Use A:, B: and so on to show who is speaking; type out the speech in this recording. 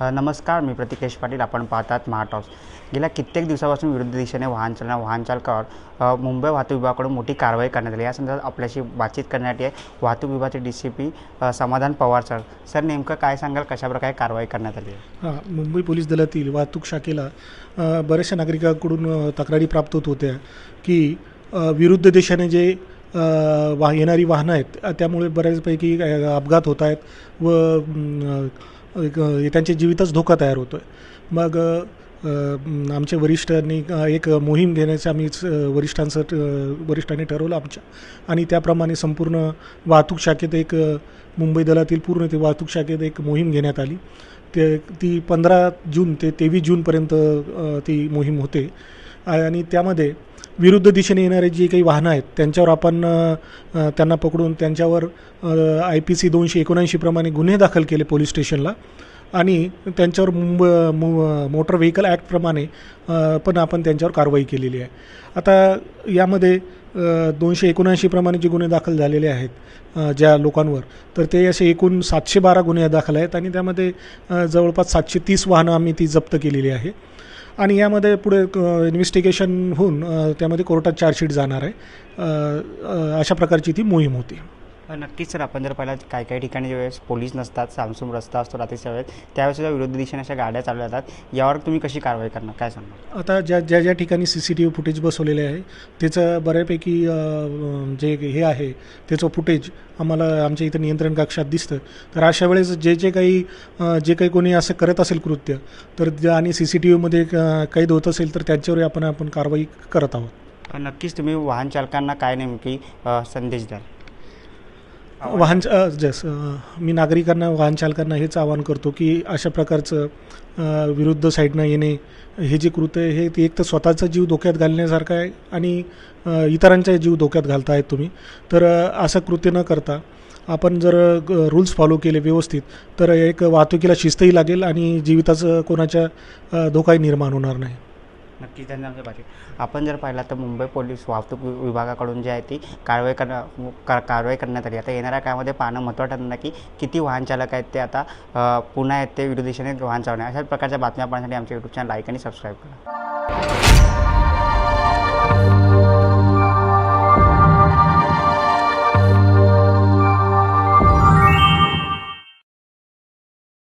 A: नमस्कार मी प्रतिकेश पाटील. आपण पाहतात महाटॉस गेल्या कित्येक दिवसापासून विरुद्ध दिशेने वाहन चालना वाहन चालकावर मुंबई वाहतूक विभागाकडून मोठी कारवाई करण्यात आली. या संदर्भात आपल्याशी बातचीत करण्यासाठी आहे वाहतूक विभागाचे डी सी पी समाधान पवार सर. सर नेमकं काय सांगाल? कशाप्रकारे कारवाई करण्यात आली? आहे
B: हां मुंबई पोलीस दलातील वाहतूक शाखेला बऱ्याचशा नागरिकांकडून तक्रारी प्राप्त होत होत्या की विरुद्ध दिशेने जे वा येणारी वाहनं आहेत त्यामुळे बऱ्याचपैकी अपघात होत आहेत व एक, त्यांच्या जीवितच धोका तयार होतो आहे मग आमच्या वरिष्ठांनी एक मोहीम घेण्याचं आम्ही वरिष्ठांचं वरिष्ठांनी ठरवलं आमच्या. आणि त्याप्रमाणे संपूर्ण वाहतूक शाखेत एक मुंबई दलातील पूर्ण ते वाहतूक शाखेत एक मोहीम घेण्यात आली. ते ती पंधरा जून ते तेवीस जूनपर्यंत ती मोहीम होते. आणि त्यामध्ये विरुद्ध दिशेने येणारे जी काही वाहनं आहेत त्यांच्यावर आपण त्यांना पकडून त्यांच्यावर आय पी सी दोनशे एकोणऐंशीप्रमाणे गुन्हे दाखल केले पोलीस स्टेशनला. आणि त्यांच्यावर मुंब मो मोटर व्हेकल ॲक्टप्रमाणे पण आपण त्यांच्यावर कारवाई केलेली आहे. आता यामध्ये दोनशे एकोणऐंशीप्रमाणे जे गुन्हे दाखल झालेले आहेत ज्या लोकांवर तर ते असे एकूण सातशे बारा गुन्हे दाखल आहेत आणि त्यामध्ये जवळपास सातशे तीस वाहनं आम्ही ती जप्त केलेली आहे. आणि यामध्ये पुढे इन्व्हेस्टिगेशन होऊन त्यामध्ये कोर्टात चार्जशीट जाणार आहे. अशा प्रकारची ती मोहीम होती.
A: नक्कीच सर. आपण जर पाहिलं काही काही ठिकाणी ज्यावेळेस पोलीस नसतात सामसूम रस्ता असतो रात्रीच्या वेळेस त्यावेळेस सुद्धा विरुद्ध दिशेने अशा गाड्या चालू जातात. यावर तुम्ही कशी कारवाई करणार? काय सांगणार?
B: आता ज्या ज्या ज्या ठिकाणी C C T V footage बसवलेले आहे त्याचं बऱ्यापैकी जे हे आहे त्याचं फुटेज आम्हाला आमच्या इथं नियंत्रण कक्षात दिसतं. तर अशा वेळेस जे जे काही जे काही कोणी असं करत असेल कृत्य तर ज्या- आणि सी सी टी व्हीमध्ये कैद होत असेल तर त्यांच्यावर आपण आपण कारवाई करत आहोत.
A: नक्कीच तुम्ही वाहन चालकांना काय नेमकी संदेश द्याल?
B: वाहन जस मी नागरिकांना वाहन चालकांना हेच आवाहन करतो की अशा प्रकारचं विरुद्ध साईडनं येणे हे जे कृत्य आहे हे ते एक तर स्वतःचा जीव धोक्यात घालण्यासारखं आहे आणि इतरांचा जीव धोक्यात घालतायत तुम्ही. तर असं कृत्य न करता आपण जर रूल्स फॉलो केले व्यवस्थित तर एक वाहतुकीला शिस्तही लागेल आणि जीविताचं कोणाच्या धोकाही निर्माण होणार नाही.
A: नक्कीच त्यांनी भाषेत आपण जर पाहिलं तर मुंबई पोलीस वाहतूक विभागाकडून जी आहे ती कारवाई करणं कारवाई करण्यात आली. आता येणाऱ्या काळामध्ये पाहणं महत्त्वाचं ठरणार की किती वाहन चालक आहेत ते आता पुन्हा आहेत ते विरोधी दिशेने वाहन चालवणे अशाच प्रकारच्या बातम्या पाहण्यासाठी आमच्या यूट्यूब चॅनल लाईक आणि सबस्क्राईब करा.